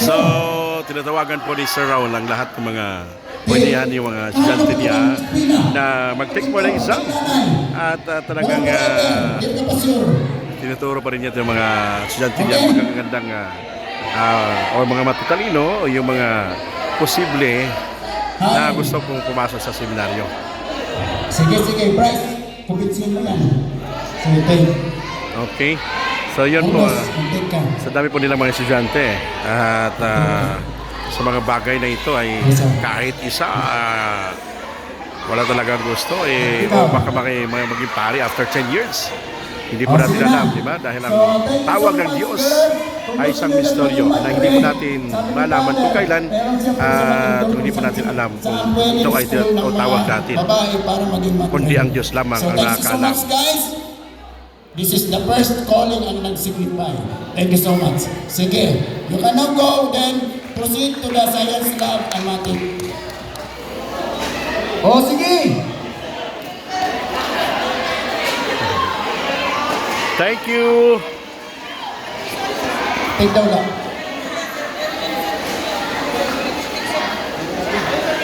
So, tinatawagan po ni Sir Raul ang lahat ng mga pwedeyhan yung mga estudyante niya na mag-take po ng exam at ah, talagang sure. tinuturo pa rin niya yung mga estudyante niya magagandang uh, o mga matutalino o yung mga posible na gusto kong pumasok sa seminaryo. Sige, sige, Bryce. Kumbinsin mo yan. Sige. Okay? So yun po, ah, sa dami po nilang mga estudyante. At ah, sa mga bagay na ito ay kahit isa ah, wala talagang gusto eh o baka maki, mga maging pari after 10 years. Hindi po natin alam, di ba? Dahil ang tawag ng Diyos ay isang misteryo na hindi po natin malaman kung kailan at hindi po natin alam kung ito ay o tawag natin. Maging. Kundi ang Diyos lamang ang nakakaalam. This is the first calling ang nag-signify. Thank you so much. Sige, you can now go then proceed to the science lab and matik. Oh, sige. Thank you! Take daw lang.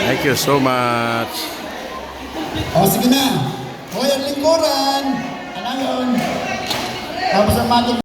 Thank you so much. Oh, sige na. Hoy, ang lingkuran. Ano yun? Tapos ang